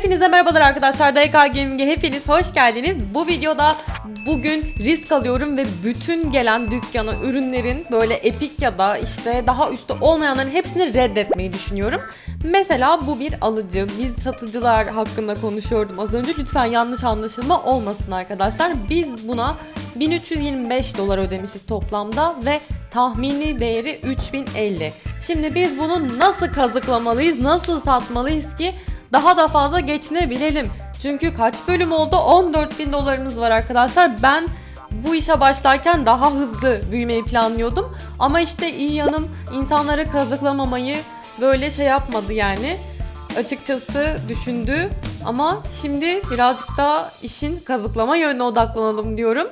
Hepinize merhabalar arkadaşlar. DK Gaming'e hepiniz hoş geldiniz. Bu videoda bugün risk alıyorum ve bütün gelen dükkana ürünlerin böyle epik ya da işte daha üstte olmayanların hepsini reddetmeyi düşünüyorum. Mesela bu bir alıcı. Biz satıcılar hakkında konuşuyordum az önce. Lütfen yanlış anlaşılma olmasın arkadaşlar. Biz buna 1325 dolar ödemişiz toplamda ve tahmini değeri 3050. Şimdi biz bunu nasıl kazıklamalıyız, nasıl satmalıyız ki daha da fazla geçinebilelim. Çünkü kaç bölüm oldu? 14 bin dolarımız var arkadaşlar. Ben bu işe başlarken daha hızlı büyümeyi planlıyordum. Ama işte iyi yanım insanları kazıklamamayı böyle şey yapmadı yani. Açıkçası düşündü ama şimdi birazcık daha işin kazıklama yönüne odaklanalım diyorum.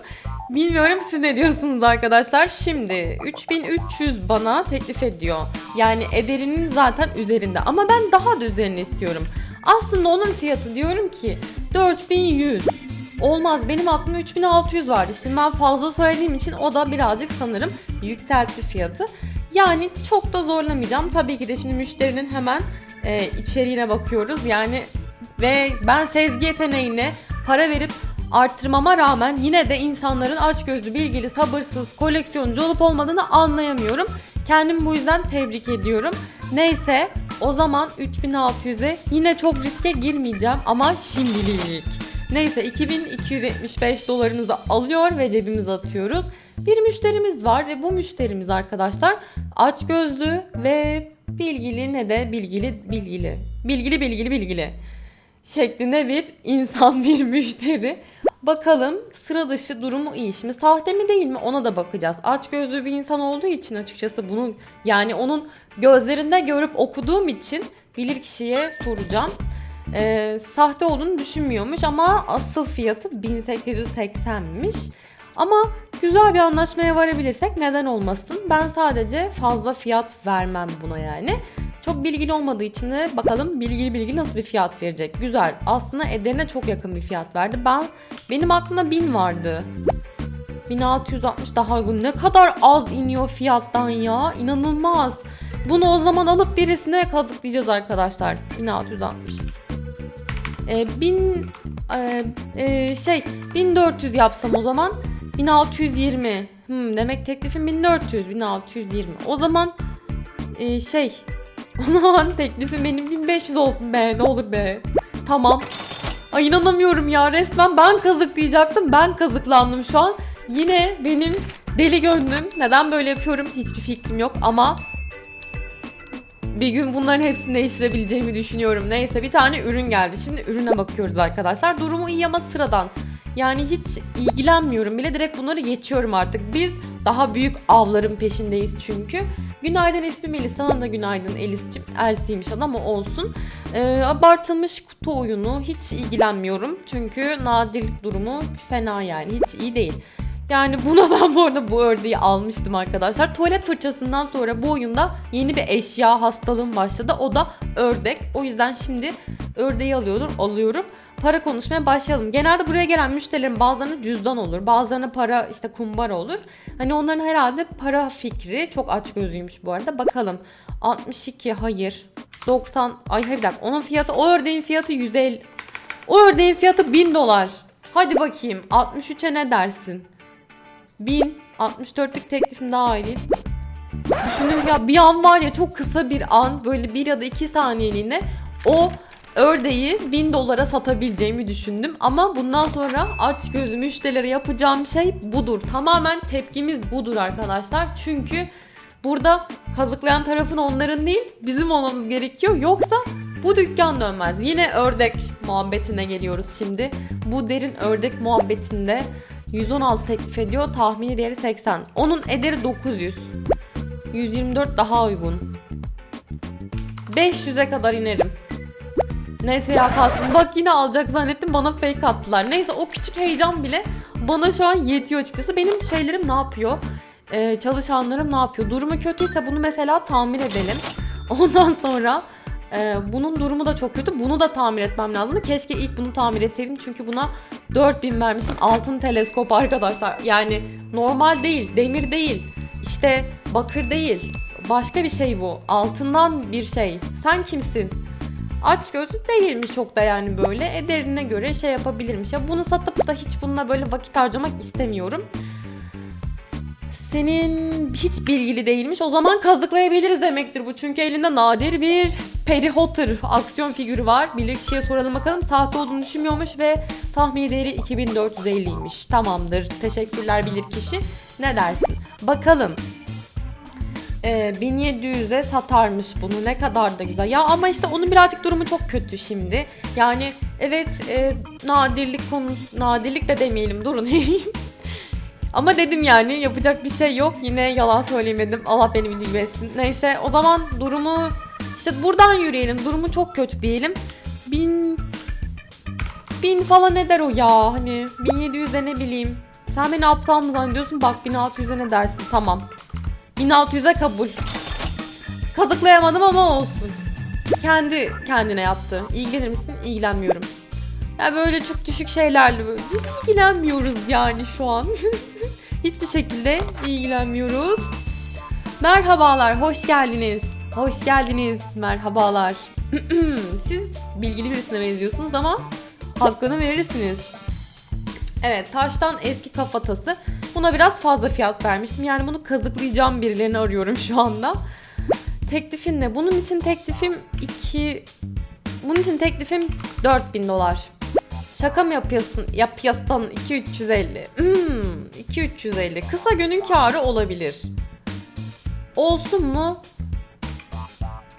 Bilmiyorum siz ne diyorsunuz arkadaşlar. Şimdi 3300 bana teklif ediyor. Yani ederinin zaten üzerinde ama ben daha da üzerini istiyorum. Aslında onun fiyatı diyorum ki 4100. Olmaz benim aklımda 3600 vardı. Şimdi ben fazla söylediğim için o da birazcık sanırım yükseltti fiyatı. Yani çok da zorlamayacağım. Tabii ki de şimdi müşterinin hemen e, içeriğine bakıyoruz. Yani ve ben sezgi yeteneğine para verip arttırmama rağmen yine de insanların açgözlü, bilgili, sabırsız, koleksiyoncu olup olmadığını anlayamıyorum. Kendimi bu yüzden tebrik ediyorum. Neyse o zaman 3600'e yine çok riske girmeyeceğim ama şimdilik. Neyse 2275 dolarımızı alıyor ve cebimize atıyoruz. Bir müşterimiz var ve bu müşterimiz arkadaşlar aç gözlü ve bilgili ne de bilgili bilgili. Bilgili bilgili bilgili şeklinde bir insan bir müşteri. Bakalım sıra dışı durumu iyi. Şimdi sahte mi değil mi ona da bakacağız. Aç gözlü bir insan olduğu için açıkçası bunu yani onun gözlerinde görüp okuduğum için bilir kişiye soracağım. Ee, sahte olduğunu düşünmüyormuş ama asıl fiyatı 1880'miş. Ama güzel bir anlaşmaya varabilirsek neden olmasın? Ben sadece fazla fiyat vermem buna yani. Çok bilgili olmadığı için de bakalım bilgili bilgili nasıl bir fiyat verecek. Güzel. Aslında ederine çok yakın bir fiyat verdi. Ben benim aklımda 1000 vardı. 1660 daha uygun. Ne kadar az iniyor fiyattan ya. İnanılmaz. Bunu o zaman alıp birisine kazıklayacağız arkadaşlar. 1660. Ee, 1000 e, e, şey 1400 yapsam o zaman 1620. Hmm, demek teklifim 1400 1620. O zaman e, şey o zaman teklifim benim 1500 olsun be ne olur be. Tamam. Ay inanamıyorum ya resmen ben kazıklayacaktım. Ben kazıklandım şu an. Yine benim deli gönlüm. Neden böyle yapıyorum hiçbir fikrim yok ama bir gün bunların hepsini değiştirebileceğimi düşünüyorum. Neyse bir tane ürün geldi. Şimdi ürüne bakıyoruz arkadaşlar. Durumu iyi ama sıradan. Yani hiç ilgilenmiyorum bile direkt bunları geçiyorum artık. Biz daha büyük avların peşindeyiz çünkü. Günaydın ismi Melis. Sana da günaydın Elis'cim. Elsiymiş ama olsun. Ee, abartılmış kutu oyunu hiç ilgilenmiyorum. Çünkü nadirlik durumu fena yani. Hiç iyi değil. Yani buna ben bu arada bu ördeği almıştım arkadaşlar. Tuvalet fırçasından sonra bu oyunda yeni bir eşya hastalığım başladı. O da ördek. O yüzden şimdi ördeği alıyorum. alıyorum. Para konuşmaya başlayalım. Genelde buraya gelen müşterilerin bazılarına cüzdan olur. Bazılarına para işte kumbara olur. Hani onların herhalde para fikri çok aç gözüymüş bu arada. Bakalım. 62 hayır. 90 ay hayır bir dakika. Onun fiyatı o ördeğin fiyatı 150. O ördeğin fiyatı 1000 dolar. Hadi bakayım 63'e ne dersin? 1000 64'lük teklifim daha iyi. Düşündüm ya bir an var ya çok kısa bir an böyle bir ya da iki saniyeliğine o ördeği 1000 dolara satabileceğimi düşündüm. Ama bundan sonra aç gözü müşterilere yapacağım şey budur. Tamamen tepkimiz budur arkadaşlar. Çünkü burada kazıklayan tarafın onların değil bizim olmamız gerekiyor. Yoksa bu dükkan dönmez. Yine ördek muhabbetine geliyoruz şimdi. Bu derin ördek muhabbetinde 116 teklif ediyor. Tahmini değeri 80. Onun ederi 900. 124 daha uygun. 500'e kadar inerim. Neyse ya kalsın. Bak yine alacak zannettim bana fake attılar. Neyse o küçük heyecan bile bana şu an yetiyor açıkçası. Benim şeylerim ne yapıyor? Ee, çalışanlarım ne yapıyor? Durumu kötüyse bunu mesela tamir edelim. Ondan sonra e, bunun durumu da çok kötü. Bunu da tamir etmem lazım. Keşke ilk bunu tamir etseydim. Çünkü buna 4000 vermişim. Altın teleskop arkadaşlar. Yani normal değil. Demir değil. İşte bakır değil. Başka bir şey bu. Altından bir şey. Sen kimsin? Aç gözlü değilmiş çok da yani böyle. Ederine göre şey yapabilirmiş. Ya bunu satıp da hiç bununla böyle vakit harcamak istemiyorum. Senin hiç bilgili değilmiş. O zaman kazıklayabiliriz demektir bu. Çünkü elinde nadir bir Perry Potter aksiyon figürü var. Bilirkişiye soralım bakalım. Sahte olduğunu düşünmüyormuş ve tahmini değeri 2450'ymiş. Tamamdır. Teşekkürler bilirkişi. Ne dersin? Bakalım. Ee, 1700'e satarmış bunu ne kadar da güzel. Ya ama işte onun birazcık durumu çok kötü şimdi. Yani evet e, nadirlik konusu nadirlik de demeyelim durun. ama dedim yani yapacak bir şey yok. Yine yalan söylemedim. Allah beni bildiği. Neyse o zaman durumu işte buradan yürüyelim. Durumu çok kötü diyelim. Bin bin falan eder o ya. Hani 1700'e ne bileyim. Sen beni aptal mı zannediyorsun? Bak 1600'e ne dersin? Tamam. 1600'e kabul. Kazıklayamadım ama olsun. Kendi kendine yaptı. İlgilenir misin? İlgilenmiyorum. Ya böyle çok düşük şeylerle böyle ilgilenmiyoruz yani şu an. Hiçbir şekilde ilgilenmiyoruz. Merhabalar, hoş geldiniz. Hoş geldiniz, merhabalar. Siz bilgili birisine benziyorsunuz ama hakkını verirsiniz. Evet, taştan eski kafatası. Buna biraz fazla fiyat vermiştim. Yani bunu kazıklayacağım birilerini arıyorum şu anda. Teklifin ne? Bunun için teklifim 2... Bunun için teklifim 4000 dolar. Şaka mı yapıyorsun? Yapıyorsan 2350. Hmm, 2350. Kısa günün karı olabilir. Olsun mu?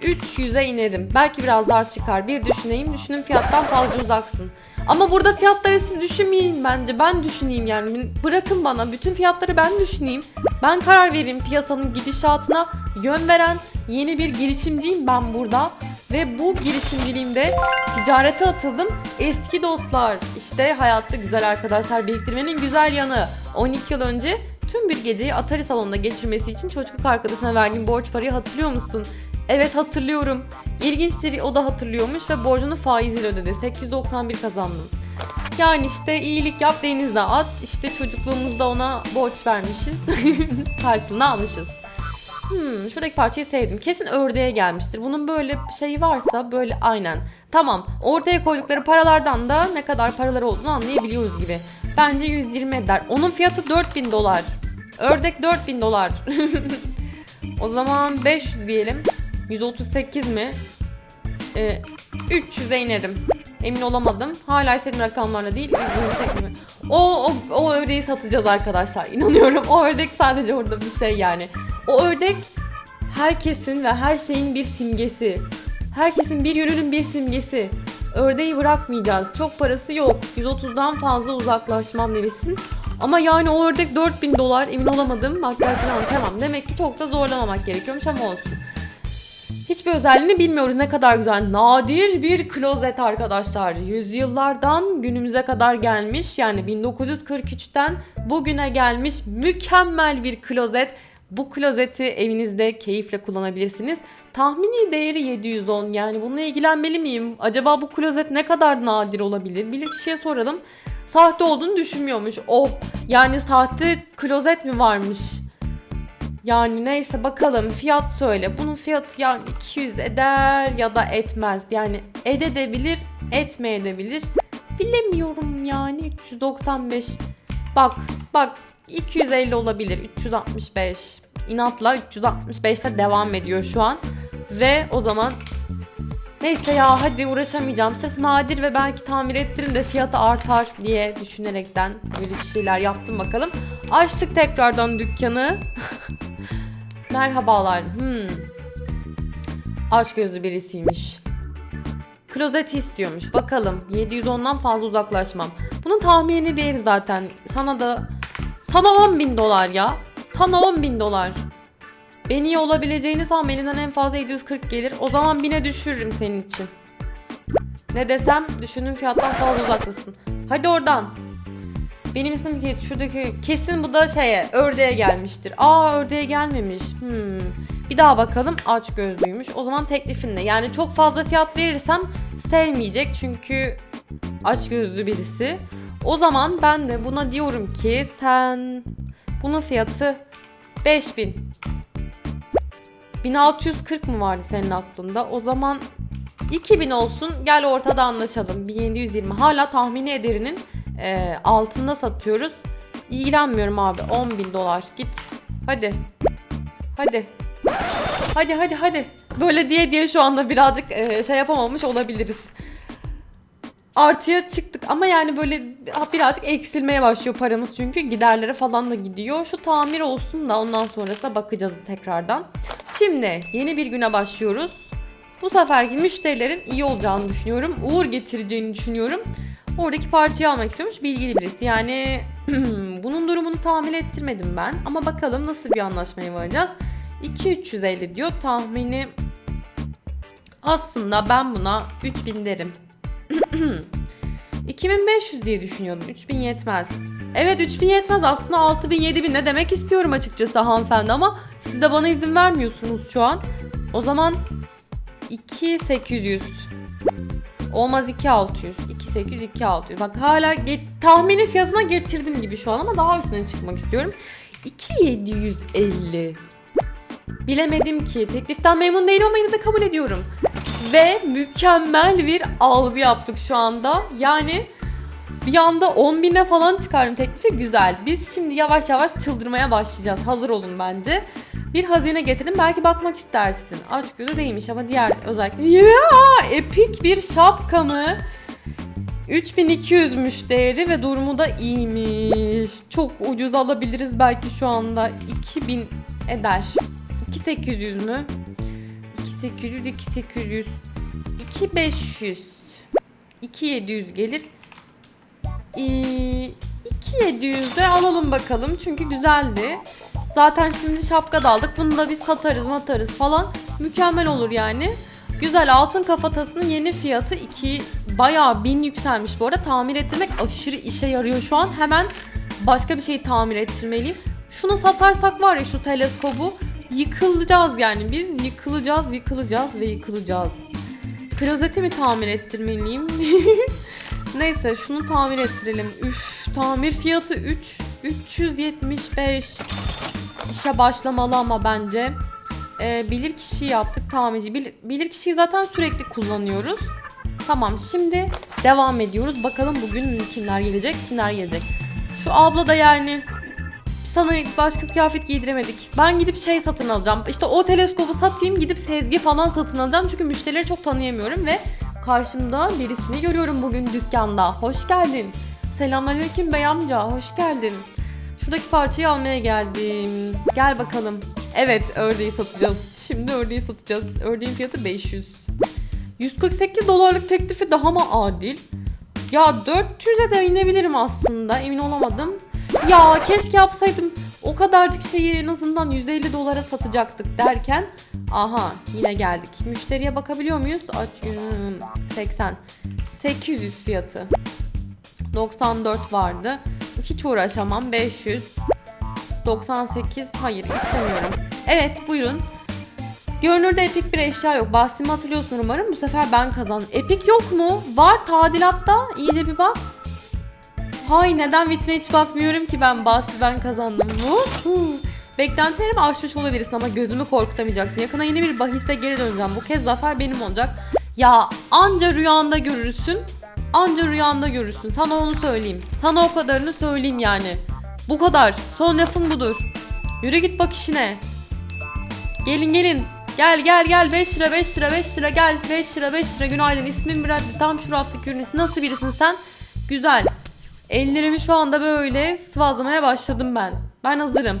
300'e inerim. Belki biraz daha çıkar. Bir düşüneyim. Düşünün fiyattan fazla uzaksın. Ama burada fiyatları siz düşünmeyin bence. Ben düşüneyim yani. Bırakın bana. Bütün fiyatları ben düşüneyim. Ben karar vereyim piyasanın gidişatına yön veren yeni bir girişimciyim ben burada. Ve bu girişimciliğimde ticarete atıldım. Eski dostlar, işte hayatta güzel arkadaşlar biriktirmenin güzel yanı. 12 yıl önce tüm bir geceyi Atari salonunda geçirmesi için çocukluk arkadaşına verdiğim borç parayı hatırlıyor musun? Evet hatırlıyorum. İlginçtir o da hatırlıyormuş ve borcunu faiziyle ödedi. 891 kazandım. Yani işte iyilik yap denize at. İşte çocukluğumuzda ona borç vermişiz. Karşılığını almışız. Hmm, şuradaki parçayı sevdim. Kesin ördeğe gelmiştir. Bunun böyle şeyi varsa böyle aynen. Tamam. Ortaya koydukları paralardan da ne kadar paraları olduğunu anlayabiliyoruz gibi. Bence 120 eder. Onun fiyatı 4000 dolar. Ördek 4000 dolar. o zaman 500 diyelim. 138 mi? Ee, 300'e inerim. Emin olamadım. Hala istediğim rakamlarla değil. 128 mi? O, o, o ördeği satacağız arkadaşlar. İnanıyorum. O ördek sadece orada bir şey yani. O ördek herkesin ve her şeyin bir simgesi. Herkesin bir yönünün bir simgesi. Ördeği bırakmayacağız. Çok parası yok. 130'dan fazla uzaklaşmam demişsin. Ama yani o ördek 4000 dolar emin olamadım. Makyajını anlatamam. Demek ki çok da zorlamamak gerekiyormuş ama olsun. Hiçbir özelliğini bilmiyoruz ne kadar güzel. Nadir bir klozet arkadaşlar. Yüzyıllardan günümüze kadar gelmiş. Yani 1943'ten bugüne gelmiş mükemmel bir klozet. Bu klozeti evinizde keyifle kullanabilirsiniz. Tahmini değeri 710 yani bununla ilgilenmeli miyim? Acaba bu klozet ne kadar nadir olabilir? Bilir kişiye soralım. Sahte olduğunu düşünmüyormuş. Oh yani sahte klozet mi varmış? Yani neyse bakalım fiyat söyle. Bunun fiyatı yani 200 eder ya da etmez. Yani edebilir, etmeyebilir. Bilemiyorum yani 395. Bak bak 250 olabilir. 365. İnatla 365'te devam ediyor şu an. Ve o zaman Neyse ya hadi uğraşamayacağım. Sırf nadir ve belki tamir ettirin de fiyatı artar diye düşünerekten böyle bir şeyler yaptım bakalım. Açtık tekrardan dükkanı. Merhabalar. Hmm. Aç gözlü birisiymiş. Klozet istiyormuş. Bakalım 710'dan fazla uzaklaşmam. Bunun tahmini değeri zaten. Sana da sana 10 bin dolar ya. Sana 10 bin dolar. Ben iyi olabileceğini sanmam. Elinden en fazla 740 gelir. O zaman bine düşürürüm senin için. Ne desem düşündüğüm fiyattan fazla uzaktasın. Hadi oradan. Benim isim ki şuradaki kesin bu da şeye ördeğe gelmiştir. Aa ördeğe gelmemiş. Hmm. Bir daha bakalım aç gözlüymüş. O zaman teklifin ne? Yani çok fazla fiyat verirsem sevmeyecek çünkü aç gözlü birisi. O zaman ben de buna diyorum ki sen bunun fiyatı 5000. 1640 mı vardı senin aklında? O zaman 2000 olsun gel ortada anlaşalım. 1720 hala tahmini ederinin e, altında satıyoruz. İlgilenmiyorum abi 10 bin dolar git. Hadi. Hadi. Hadi hadi hadi. Böyle diye diye şu anda birazcık e, şey yapamamış olabiliriz. Artıya çıktık ama yani böyle birazcık eksilmeye başlıyor paramız çünkü giderlere falan da gidiyor. Şu tamir olsun da ondan sonrasına bakacağız tekrardan. Şimdi yeni bir güne başlıyoruz. Bu seferki müşterilerin iyi olacağını düşünüyorum. Uğur getireceğini düşünüyorum. Oradaki parçayı almak istiyormuş bilgili birisi. Yani bunun durumunu tahmin ettirmedim ben. Ama bakalım nasıl bir anlaşmaya varacağız. 2350 diyor. Tahmini aslında ben buna 3000 derim. 2500 diye düşünüyordum. 3000 yetmez. Evet 3000 yetmez. Aslında 6000 7000 ne demek istiyorum açıkçası hanımefendi ama siz de bana izin vermiyorsunuz şu an. O zaman 2800 Olmaz 2600. 2800 2600. Bak hala get- tahmini fiyatına getirdim gibi şu an ama daha üstüne çıkmak istiyorum. 2750. Bilemedim ki. Tekliften memnun değilim ama yine de kabul ediyorum. Ve mükemmel bir algı yaptık şu anda. Yani bir anda 10 bine falan çıkardım teklifi güzel. Biz şimdi yavaş yavaş çıldırmaya başlayacağız. Hazır olun bence. Bir hazine getirdim. Belki bakmak istersin. Açgözü değilmiş ama diğer özellikle. Ya epik bir şapka mı? 3200'müş değeri ve durumu da iyiymiş. Çok ucuz alabiliriz belki şu anda. 2000 eder. 2800 mü? 2800, 2800, 2500, 2700 gelir. Ee, 2700'de alalım bakalım çünkü güzeldi. Zaten şimdi şapka da aldık. Bunu da biz satarız matarız falan. Mükemmel olur yani. Güzel altın kafatasının yeni fiyatı 2 bayağı bin yükselmiş bu arada. Tamir ettirmek aşırı işe yarıyor şu an. Hemen başka bir şey tamir ettirmeliyim. Şunu satarsak var ya şu teleskobu yıkılacağız yani biz yıkılacağız yıkılacağız ve yıkılacağız. Klozeti mi tamir ettirmeliyim? Neyse şunu tamir ettirelim. Üf tamir fiyatı 3 375 işe başlamalı ama bence. Ee, bilir kişi yaptık tamirci. Bilir, bilir kişiyi zaten sürekli kullanıyoruz. Tamam şimdi devam ediyoruz. Bakalım bugün kimler gelecek kimler gelecek. Şu abla da yani sana başka kıyafet giydiremedik. Ben gidip şey satın alacağım. İşte o teleskobu satayım gidip sezgi falan satın alacağım. Çünkü müşterileri çok tanıyamıyorum ve karşımda birisini görüyorum bugün dükkanda. Hoş geldin. Selamünaleyküm bey amca. Hoş geldin. Şuradaki parçayı almaya geldim. Gel bakalım. Evet ördeği satacağız. Şimdi ördeği satacağız. Ördeğin fiyatı 500. 148 dolarlık teklifi daha mı adil? Ya 400'e de inebilirim aslında. Emin olamadım. Ya keşke yapsaydım. O kadarcık şeyi en azından 150 dolara satacaktık derken aha yine geldik. Müşteriye bakabiliyor muyuz? Açıyorum. 80. 800 fiyatı. 94 vardı. Hiç uğraşamam. 500. 98. Hayır istemiyorum. Evet buyurun. Görünürde epik bir eşya yok. Bahsimi hatırlıyorsun umarım. Bu sefer ben kazandım. Epik yok mu? Var tadilatta. İyice bir bak. Hay neden vitrine hiç bakmıyorum ki ben bahsi ben kazandım. Beklentilerimi aşmış olabilirsin ama gözümü korkutamayacaksın. Yakına yeni bir bahiste geri döneceğim. Bu kez zafer benim olacak. Ya anca rüyanda görürsün. Anca rüyanda görürsün. Sana onu söyleyeyim. Sana o kadarını söyleyeyim yani. Bu kadar. Son lafım budur. Yürü git bak işine. Gelin gelin. Gel gel gel 5 lira 5 lira 5 lira gel 5 lira 5 lira günaydın ismim Bradley tam şu raftaki ürünüsü nasıl birisin sen? Güzel. Ellerimi şu anda böyle sıvazlamaya başladım ben. Ben hazırım.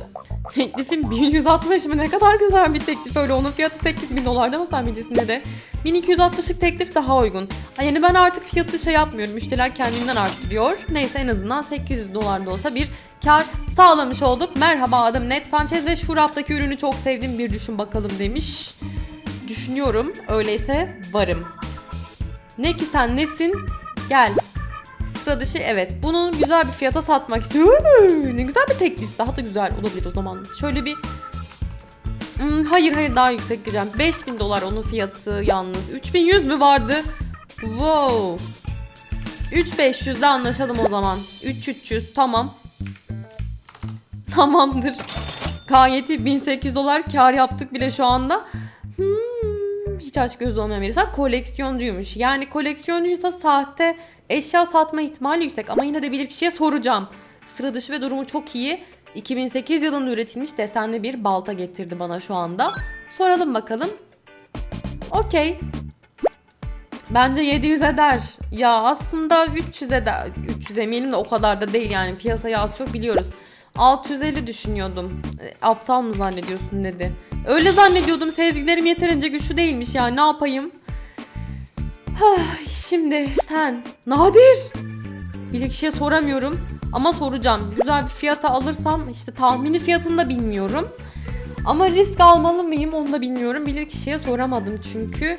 Teklifim 1160 mı ne kadar güzel bir teklif öyle onun fiyatı 8000 dolardı ama sen bileceksin de 1260'lık teklif daha uygun. Yani ben artık fiyatı şey yapmıyorum müşteriler kendinden arttırıyor. Neyse en azından 800 dolar da olsa bir kar sağlamış olduk. Merhaba adım Ned Sanchez ve şu raftaki ürünü çok sevdim bir düşün bakalım demiş. Düşünüyorum öyleyse varım. Ne ki sen nesin? Gel sıra dışı evet. Bunu güzel bir fiyata satmak istiyorum. Ne güzel bir teklif. Daha da güzel olabilir o zaman. Şöyle bir Hmm, hayır hayır daha yüksek gireceğim. 5000 dolar onun fiyatı yalnız. 3100 mü vardı? Wow. 3500'de anlaşalım o zaman. 3300 tamam. Tamamdır. Gayet iyi 1800 dolar kar yaptık bile şu anda. Hmm, hiç aç gözlü olmayan birisi var. Koleksiyoncuymuş. Yani koleksiyoncuysa sahte eşya satma ihtimali yüksek. Ama yine de bilir kişiye soracağım. Sıra dışı ve durumu çok iyi. 2008 yılında üretilmiş desenli bir balta getirdi bana şu anda. Soralım bakalım. Okey. Bence 700 eder. Ya aslında 300 eder. 300 demeyelim de o kadar da değil yani. Piyasayı az çok biliyoruz. 650 düşünüyordum. E, aptal mı zannediyorsun dedi. Öyle zannediyordum. Sezgilerim yeterince güçlü değilmiş ya. Ne yapayım? Ay, Şimdi sen Nadir. Bir kişiye soramıyorum ama soracağım. Güzel bir fiyata alırsam işte tahmini fiyatını da bilmiyorum. Ama risk almalı mıyım onu da bilmiyorum. Bilir kişiye soramadım çünkü.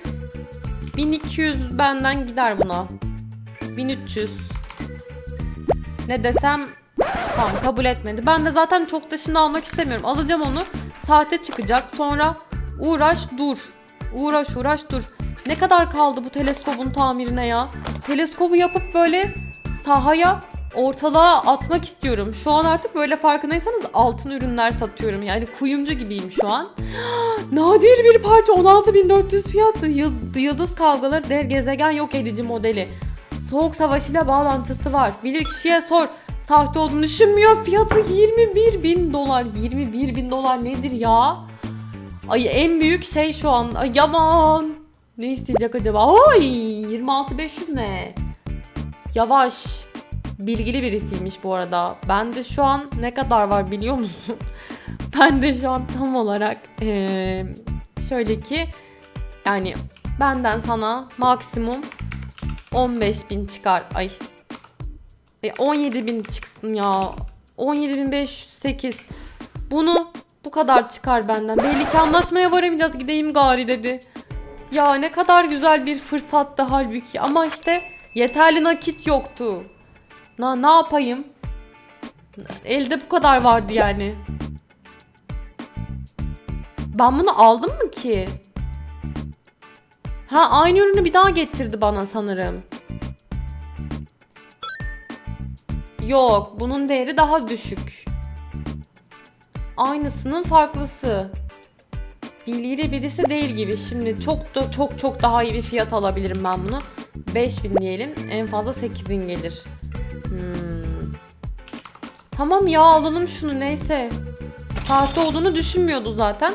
1200 benden gider buna. 1300. Ne desem tamam kabul etmedi. Ben de zaten çok da şimdi almak istemiyorum. Alacağım onu. Saate çıkacak. Sonra uğraş dur. Uğraş uğraş dur. Ne kadar kaldı bu teleskobun tamirine ya? Teleskobu yapıp böyle sahaya ortalığa atmak istiyorum. Şu an artık böyle farkındaysanız altın ürünler satıyorum. Yani kuyumcu gibiyim şu an. Nadir bir parça 16.400 fiyatı. Yıl- Yıldız kavgaları dev gezegen yok edici modeli. Soğuk savaşıyla bağlantısı var. Bilir kişiye sor. Sahte olduğunu düşünmüyor. Fiyatı 21 bin dolar. 21 bin dolar nedir ya? Ay en büyük şey şu an. Ay yaman. Ne isteyecek acaba? Ay 26500 ne? Yavaş. Bilgili birisiymiş bu arada. Ben de şu an ne kadar var biliyor musun? ben de şu an tam olarak eee, şöyle ki yani benden sana maksimum 15 bin çıkar. Ay. E, 17 bin çıksın ya. 17.508. Bunu bu kadar çıkar benden. Belli ki anlaşmaya varamayacağız gideyim gari dedi. Ya ne kadar güzel bir fırsattı halbuki ama işte yeterli nakit yoktu. Na ne yapayım? Elde bu kadar vardı yani. Ben bunu aldım mı ki? Ha aynı ürünü bir daha getirdi bana sanırım. Yok, bunun değeri daha düşük. Aynısının farklısı. Bilgili birisi değil gibi. Şimdi çok da çok çok daha iyi bir fiyat alabilirim ben bunu. 5000 diyelim. En fazla 8000 gelir. Hmm. Tamam ya alalım şunu neyse. Sahte olduğunu düşünmüyordu zaten.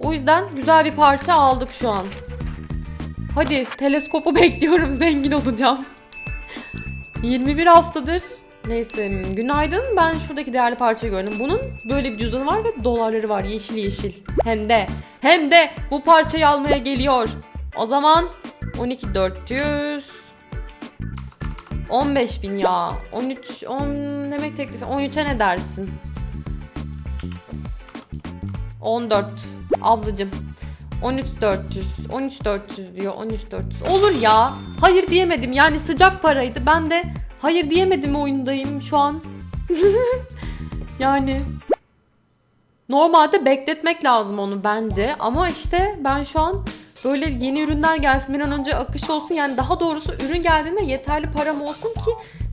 O yüzden güzel bir parça aldık şu an. Hadi teleskopu bekliyorum zengin olacağım. 21 haftadır Neyse günaydın ben şuradaki değerli parçayı gördüm. Bunun böyle bir cüzdanı var ve dolarları var yeşil yeşil. Hem de hem de bu parçayı almaya geliyor. O zaman 12400 15 bin ya. 13 10 demek teklifi 13'e ne dersin? 14 ablacım. 13400 13400 diyor 13400 olur ya hayır diyemedim yani sıcak paraydı ben de hayır diyemedim oyundayım şu an yani normalde bekletmek lazım onu bence ama işte ben şu an böyle yeni ürünler gelsin bir an önce akış olsun yani daha doğrusu ürün geldiğinde yeterli param olsun ki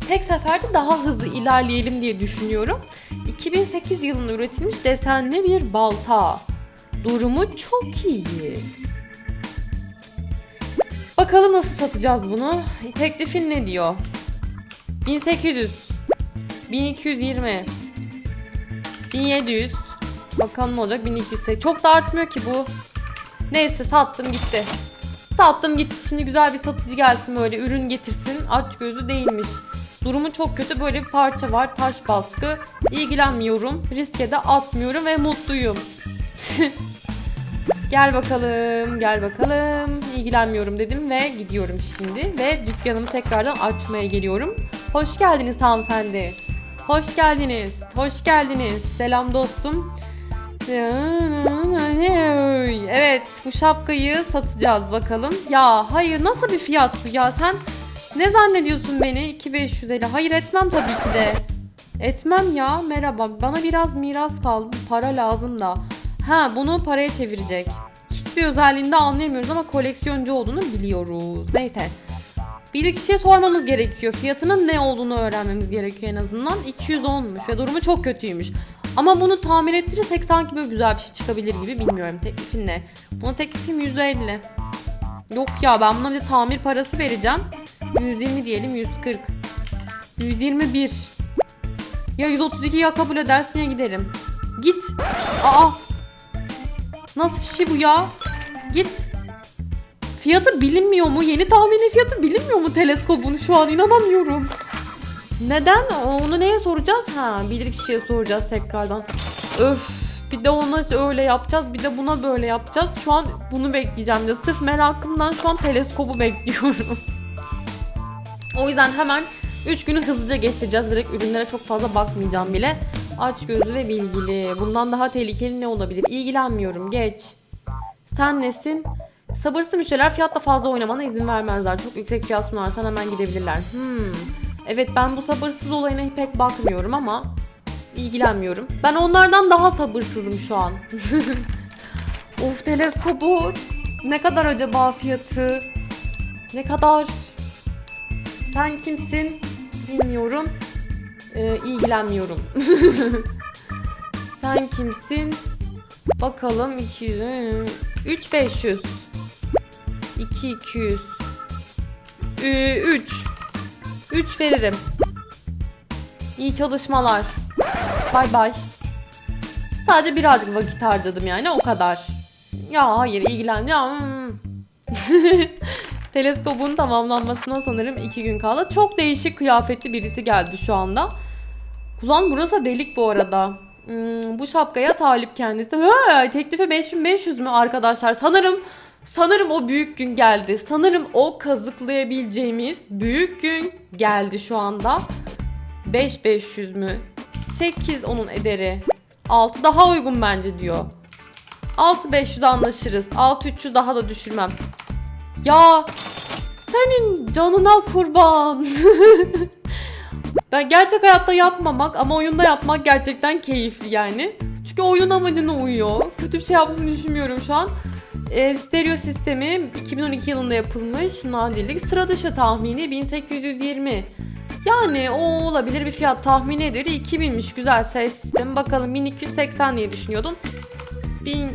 tek seferde daha hızlı ilerleyelim diye düşünüyorum 2008 yılında üretilmiş desenli bir balta Durumu çok iyi. Bakalım nasıl satacağız bunu. Teklifin ne diyor? 1800 1220 1700 Bakalım ne olacak 1200 Çok da artmıyor ki bu. Neyse sattım gitti. Sattım gitti. Şimdi güzel bir satıcı gelsin böyle ürün getirsin. Aç gözü değilmiş. Durumu çok kötü. Böyle bir parça var. Taş baskı. İlgilenmiyorum. Riske de atmıyorum ve mutluyum. Gel bakalım, gel bakalım. İlgilenmiyorum dedim ve gidiyorum şimdi. Ve dükkanımı tekrardan açmaya geliyorum. Hoş geldiniz hanımefendi. Hoş geldiniz, hoş geldiniz. Selam dostum. Evet, bu şapkayı satacağız bakalım. Ya hayır nasıl bir fiyat bu ya? Sen ne zannediyorsun beni? 2550. Hayır etmem tabii ki de. Etmem ya. Merhaba. Bana biraz miras kaldı. Para lazım da. Ha bunu paraya çevirecek. Hiçbir özelliğini de anlayamıyoruz ama koleksiyoncu olduğunu biliyoruz. Neyse. Bir kişiye sormamız gerekiyor. Fiyatının ne olduğunu öğrenmemiz gerekiyor en azından. 210'muş ve durumu çok kötüymüş. Ama bunu tamir ettirirsek sanki böyle güzel bir şey çıkabilir gibi bilmiyorum. Teklifin ne? Buna teklifim %50. Yok ya ben buna bir de tamir parası vereceğim. 120 diyelim 140. 121. Ya 132 ya kabul edersin ya giderim. Git. Aa. Nasıl bir şey bu ya? Git. Fiyatı bilinmiyor mu? Yeni tahmini fiyatı bilinmiyor mu teleskopun? Şu an inanamıyorum. Neden? Onu neye soracağız? Ha, bilir kişiye soracağız tekrardan. Öf. Bir de ona öyle yapacağız, bir de buna böyle yapacağız. Şu an bunu bekleyeceğim de sırf merakımdan şu an teleskobu bekliyorum. o yüzden hemen 3 günü hızlıca geçeceğiz. Direkt ürünlere çok fazla bakmayacağım bile. Aç gözlü ve bilgili. Bundan daha tehlikeli ne olabilir? İlgilenmiyorum. Geç. Sen nesin? Sabırsız müşteriler fiyatla fazla oynamana izin vermezler. Çok yüksek fiyat sunarsan hemen gidebilirler. Hmm. Evet ben bu sabırsız olayına pek bakmıyorum ama ilgilenmiyorum. Ben onlardan daha sabırsızım şu an. of teleskobu. Ne kadar acaba fiyatı? Ne kadar? Sen kimsin? Bilmiyorum. Ee, ilgilenmiyorum. Sen kimsin? Bakalım 200 3500 2200 3 3 veririm. İyi çalışmalar. Bay bay. Sadece birazcık vakit harcadım yani o kadar. Ya hayır ilgilen ya. hmm. Teleskopun tamamlanmasına sanırım iki gün kaldı. Çok değişik kıyafetli birisi geldi şu anda. Kulağın burası delik bu arada. Hmm, bu şapkaya talip kendisi. Ha, teklifi 5500 mü arkadaşlar? Sanırım sanırım o büyük gün geldi. Sanırım o kazıklayabileceğimiz büyük gün geldi şu anda. 5500 mü? 8 onun ederi. 6 daha uygun bence diyor. 6500 anlaşırız. 6300 daha da düşürmem. Ya senin canına kurban. ben gerçek hayatta yapmamak ama oyunda yapmak gerçekten keyifli yani. Çünkü oyun amacına uyuyor. Kötü bir şey yaptığımı düşünmüyorum şu an. E, stereo sistemi 2012 yılında yapılmış nadirlik. Sıra dışı tahmini 1820. Yani o olabilir bir fiyat tahmini edilir. 2000'miş güzel ses sistemi. Bakalım 1280 diye düşünüyordun. 1000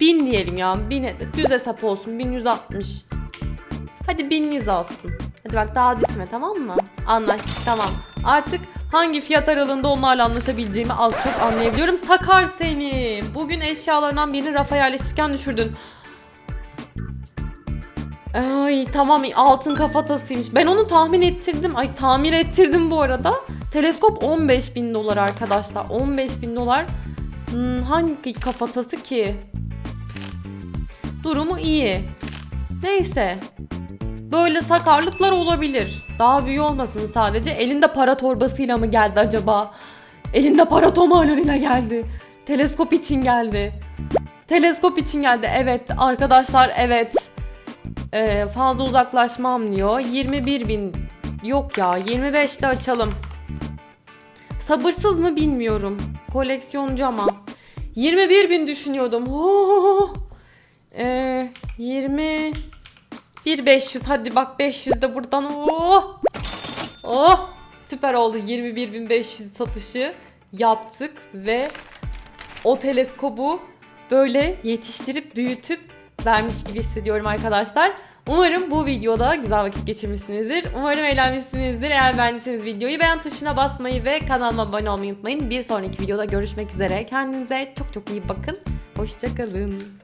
1000 diyelim ya. 1000 düz hesap olsun. 1160. Hadi 1100 olsun. Hadi bak daha düşme tamam mı? Anlaştık tamam. Artık hangi fiyat aralığında onlarla anlaşabileceğimi az çok anlayabiliyorum. Sakar seni. Bugün eşyalarından birini rafa yerleştirirken düşürdün. Ay tamam altın kafatasıymış. Ben onu tahmin ettirdim. Ay tamir ettirdim bu arada. Teleskop 15 bin dolar arkadaşlar. 15 bin dolar. Hmm, hangi kafatası ki? Durumu iyi. Neyse. Böyle sakarlıklar olabilir. Daha büyük olmasın sadece. Elinde para torbasıyla mı geldi acaba? Elinde para tomarlarıyla geldi. Teleskop için geldi. Teleskop için geldi. Evet arkadaşlar evet. Ee, fazla uzaklaşmam diyor. 21 bin. Yok ya 25'te açalım. Sabırsız mı bilmiyorum. Koleksiyoncu ama. 21 bin düşünüyordum. Ee, 20 bir 500 hadi bak 500 de buradan oh. Oh süper oldu 21.500 satışı yaptık ve o teleskobu böyle yetiştirip büyütüp vermiş gibi hissediyorum arkadaşlar. Umarım bu videoda güzel vakit geçirmişsinizdir. Umarım eğlenmişsinizdir. Eğer beğendiyseniz videoyu beğen tuşuna basmayı ve kanalıma abone olmayı unutmayın. Bir sonraki videoda görüşmek üzere. Kendinize çok çok iyi bakın. Hoşçakalın.